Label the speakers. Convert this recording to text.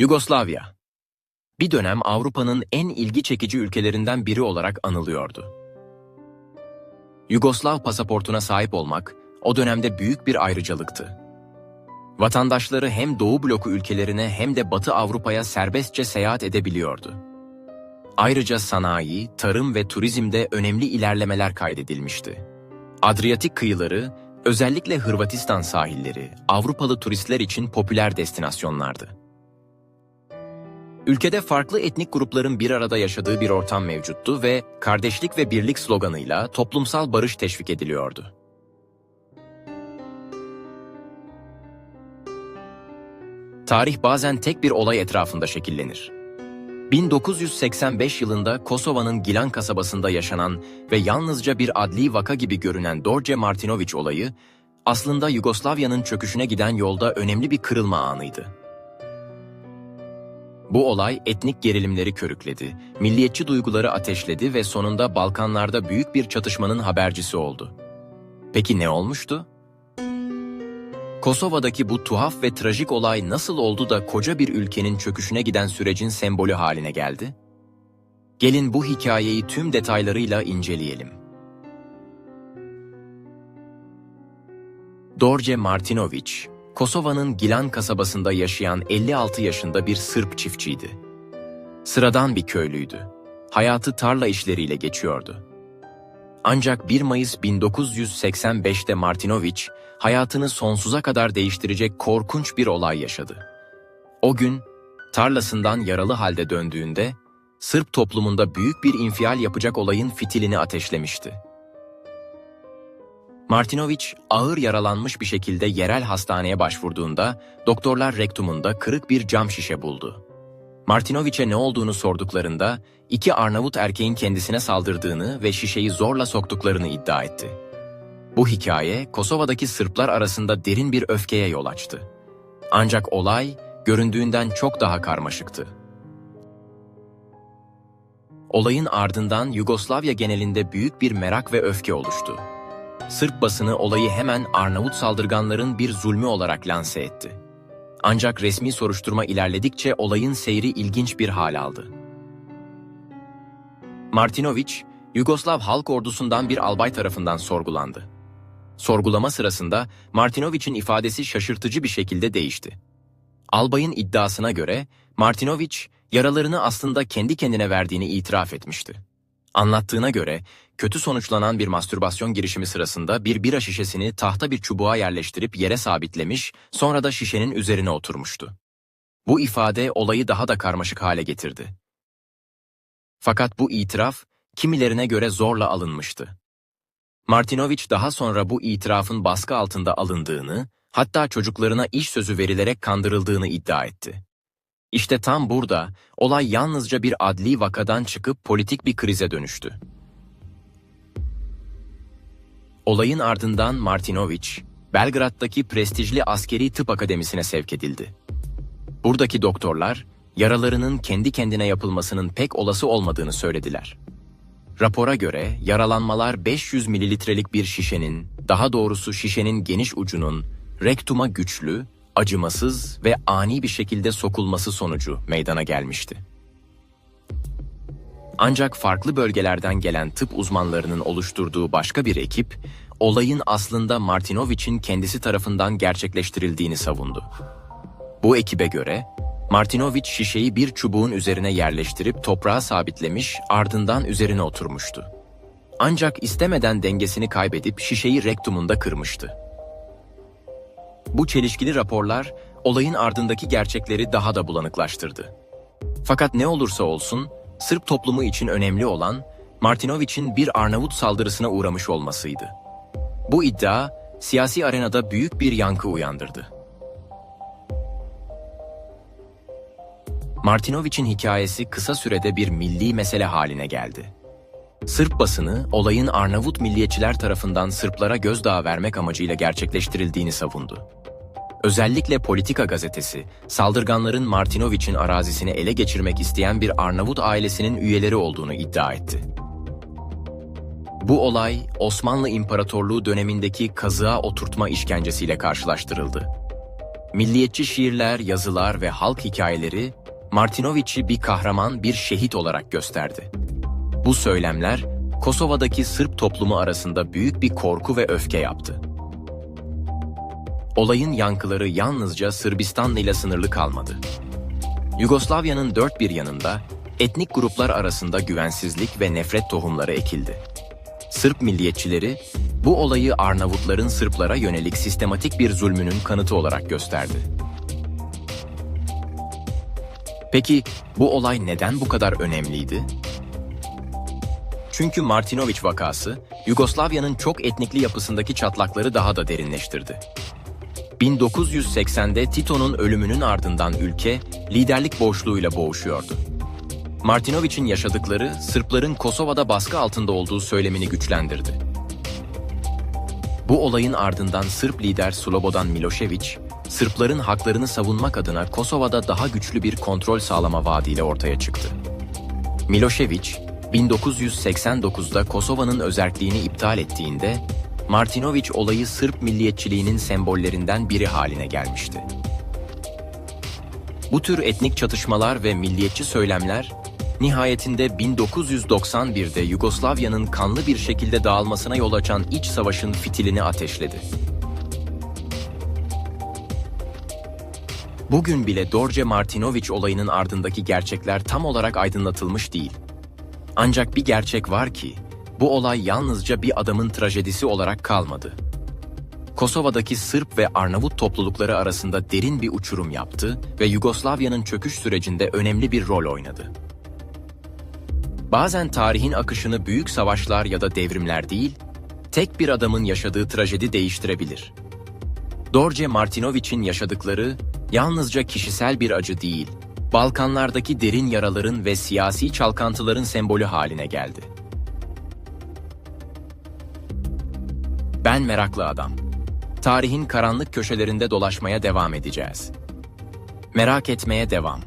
Speaker 1: Yugoslavya Bir dönem Avrupa'nın en ilgi çekici ülkelerinden biri olarak anılıyordu. Yugoslav pasaportuna sahip olmak o dönemde büyük bir ayrıcalıktı. Vatandaşları hem Doğu bloku ülkelerine hem de Batı Avrupa'ya serbestçe seyahat edebiliyordu. Ayrıca sanayi, tarım ve turizmde önemli ilerlemeler kaydedilmişti. Adriyatik kıyıları, özellikle Hırvatistan sahilleri, Avrupalı turistler için popüler destinasyonlardı. Ülkede farklı etnik grupların bir arada yaşadığı bir ortam mevcuttu ve kardeşlik ve birlik sloganıyla toplumsal barış teşvik ediliyordu. Tarih bazen tek bir olay etrafında şekillenir. 1985 yılında Kosova'nın Gilan kasabasında yaşanan ve yalnızca bir adli vaka gibi görünen Dorje Martinović olayı, aslında Yugoslavya'nın çöküşüne giden yolda önemli bir kırılma anıydı. Bu olay etnik gerilimleri körükledi, milliyetçi duyguları ateşledi ve sonunda Balkanlarda büyük bir çatışmanın habercisi oldu. Peki ne olmuştu? Kosova'daki bu tuhaf ve trajik olay nasıl oldu da koca bir ülkenin çöküşüne giden sürecin sembolü haline geldi? Gelin bu hikayeyi tüm detaylarıyla inceleyelim. Dorje Martinović, Kosova'nın Gilan kasabasında yaşayan 56 yaşında bir Sırp çiftçiydi. Sıradan bir köylüydü. Hayatı tarla işleriyle geçiyordu. Ancak 1 Mayıs 1985'te Martinović, hayatını sonsuza kadar değiştirecek korkunç bir olay yaşadı. O gün, tarlasından yaralı halde döndüğünde, Sırp toplumunda büyük bir infial yapacak olayın fitilini ateşlemişti. Martinović ağır yaralanmış bir şekilde yerel hastaneye başvurduğunda doktorlar rektumunda kırık bir cam şişe buldu. Martinoviç'e ne olduğunu sorduklarında iki Arnavut erkeğin kendisine saldırdığını ve şişeyi zorla soktuklarını iddia etti. Bu hikaye Kosova'daki Sırplar arasında derin bir öfkeye yol açtı. Ancak olay göründüğünden çok daha karmaşıktı. Olayın ardından Yugoslavya genelinde büyük bir merak ve öfke oluştu. Sırp basını olayı hemen Arnavut saldırganların bir zulmü olarak lanse etti. Ancak resmi soruşturma ilerledikçe olayın seyri ilginç bir hal aldı. Martinović, Yugoslav Halk Ordusu'ndan bir albay tarafından sorgulandı. Sorgulama sırasında Martinović'in ifadesi şaşırtıcı bir şekilde değişti. Albayın iddiasına göre Martinović yaralarını aslında kendi kendine verdiğini itiraf etmişti. Anlattığına göre kötü sonuçlanan bir mastürbasyon girişimi sırasında bir bira şişesini tahta bir çubuğa yerleştirip yere sabitlemiş, sonra da şişenin üzerine oturmuştu. Bu ifade olayı daha da karmaşık hale getirdi. Fakat bu itiraf kimilerine göre zorla alınmıştı. Martinović daha sonra bu itirafın baskı altında alındığını, hatta çocuklarına iş sözü verilerek kandırıldığını iddia etti. İşte tam burada olay yalnızca bir adli vakadan çıkıp politik bir krize dönüştü. Olayın ardından Martinović, Belgrad'daki prestijli askeri tıp akademisine sevk edildi. Buradaki doktorlar, yaralarının kendi kendine yapılmasının pek olası olmadığını söylediler. Rapora göre yaralanmalar 500 mililitrelik bir şişenin, daha doğrusu şişenin geniş ucunun, rektuma güçlü, acımasız ve ani bir şekilde sokulması sonucu meydana gelmişti. Ancak farklı bölgelerden gelen tıp uzmanlarının oluşturduğu başka bir ekip, olayın aslında Martinović'in kendisi tarafından gerçekleştirildiğini savundu. Bu ekibe göre, Martinović şişeyi bir çubuğun üzerine yerleştirip toprağa sabitlemiş, ardından üzerine oturmuştu. Ancak istemeden dengesini kaybedip şişeyi rektumunda kırmıştı. Bu çelişkili raporlar olayın ardındaki gerçekleri daha da bulanıklaştırdı. Fakat ne olursa olsun Sırp toplumu için önemli olan Martinović'in bir Arnavut saldırısına uğramış olmasıydı. Bu iddia siyasi arenada büyük bir yankı uyandırdı. Martinović'in hikayesi kısa sürede bir milli mesele haline geldi. Sırp basını olayın Arnavut milliyetçiler tarafından Sırplara gözdağı vermek amacıyla gerçekleştirildiğini savundu. Özellikle Politika gazetesi, saldırganların Martinović'in arazisini ele geçirmek isteyen bir Arnavut ailesinin üyeleri olduğunu iddia etti. Bu olay, Osmanlı İmparatorluğu dönemindeki kazığa oturtma işkencesiyle karşılaştırıldı. Milliyetçi şiirler, yazılar ve halk hikayeleri Martinovic'i bir kahraman, bir şehit olarak gösterdi. Bu söylemler Kosova'daki Sırp toplumu arasında büyük bir korku ve öfke yaptı. Olayın yankıları yalnızca Sırbistan'la ile sınırlı kalmadı. Yugoslavya'nın dört bir yanında etnik gruplar arasında güvensizlik ve nefret tohumları ekildi. Sırp milliyetçileri bu olayı Arnavutların Sırplara yönelik sistematik bir zulmünün kanıtı olarak gösterdi. Peki bu olay neden bu kadar önemliydi? Çünkü Martinovic vakası, Yugoslavya'nın çok etnikli yapısındaki çatlakları daha da derinleştirdi. 1980'de Tito'nun ölümünün ardından ülke liderlik boşluğuyla boğuşuyordu. Martinovic'in yaşadıkları Sırpların Kosova'da baskı altında olduğu söylemini güçlendirdi. Bu olayın ardından Sırp lider Slobodan Milošević, Sırpların haklarını savunmak adına Kosova'da daha güçlü bir kontrol sağlama vaadiyle ortaya çıktı. Milošević, 1989'da Kosova'nın özerkliğini iptal ettiğinde, Martinovic olayı Sırp milliyetçiliğinin sembollerinden biri haline gelmişti. Bu tür etnik çatışmalar ve milliyetçi söylemler, nihayetinde 1991'de Yugoslavya'nın kanlı bir şekilde dağılmasına yol açan iç savaşın fitilini ateşledi. Bugün bile Dorje Martinovic olayının ardındaki gerçekler tam olarak aydınlatılmış değil. Ancak bir gerçek var ki, bu olay yalnızca bir adamın trajedisi olarak kalmadı. Kosova'daki Sırp ve Arnavut toplulukları arasında derin bir uçurum yaptı ve Yugoslavya'nın çöküş sürecinde önemli bir rol oynadı. Bazen tarihin akışını büyük savaşlar ya da devrimler değil, tek bir adamın yaşadığı trajedi değiştirebilir. Dorje Martinovic'in yaşadıkları yalnızca kişisel bir acı değil, Balkanlardaki derin yaraların ve siyasi çalkantıların sembolü haline geldi. Ben meraklı adam. Tarihin karanlık köşelerinde dolaşmaya devam edeceğiz. Merak etmeye devam.